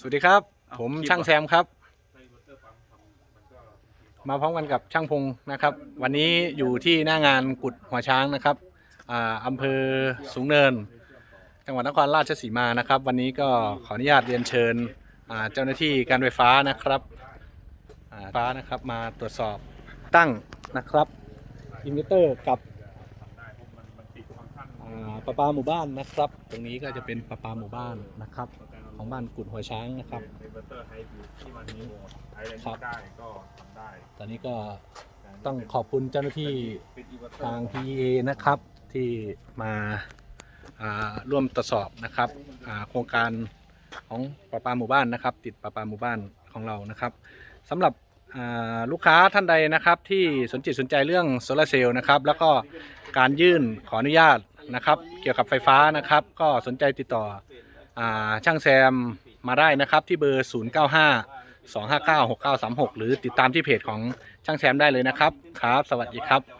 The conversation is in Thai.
สวัสดีครับ ผมช่างแซมครับ มาพร้อมกันกับช่างพงนะครับ วันนี้อยู่ที่หน้างานกุดหัวช้างนะครับอ่าอำเภอสูงเนิน จังหวัดนครราชสีมานะครับ วันนี้ก็ขออนุญาตเรียนเชิญอ่าเจ้าหน้าที่การไฟฟ้านะครับอ่าฟ้านะครับมาตรวจสอบตั้งนะครับอินเวอร์เตอร์กับอ่าประปาหมู่บ้านนะครับ ตรงนี้ก็จะเป็นประปาหมู่บ้านนะครับ ของบ้านกุดหัวช้างนะครับในเบอร์เตอร์ไฮบริดที่มันมีโหมดใช้อะไรครับได้ก็ทำได้ ตอนนี้ก็ต้องขอบคุณเจ้าหน้าที่เป็นอินเวอร์เตอทางร์ PEA นะครับ ที่มาอ่าร่วมตรวจสอบนะครับอ่าโครงการของประปาหมู่บ้านนะครับ ติดประปาหมู่บ้านของเรานะครับสำหรับอ่าลูกค้าท่านใดนะครับที่สนจิตสนใจเรื่องโซลาร์เซลล์นะครับแล้วก็การยื่นขออนุญาตนะครับ เกี่ยวกับไฟฟ้านะครับ ก็สนใจติดต่ออา ช่างแซมมาได้นะครับที่เบอร์ 095 259 6936 หรือติดตามที่เพจของช่างแซมได้เลยนะครับ ครับ สวัสดีครับ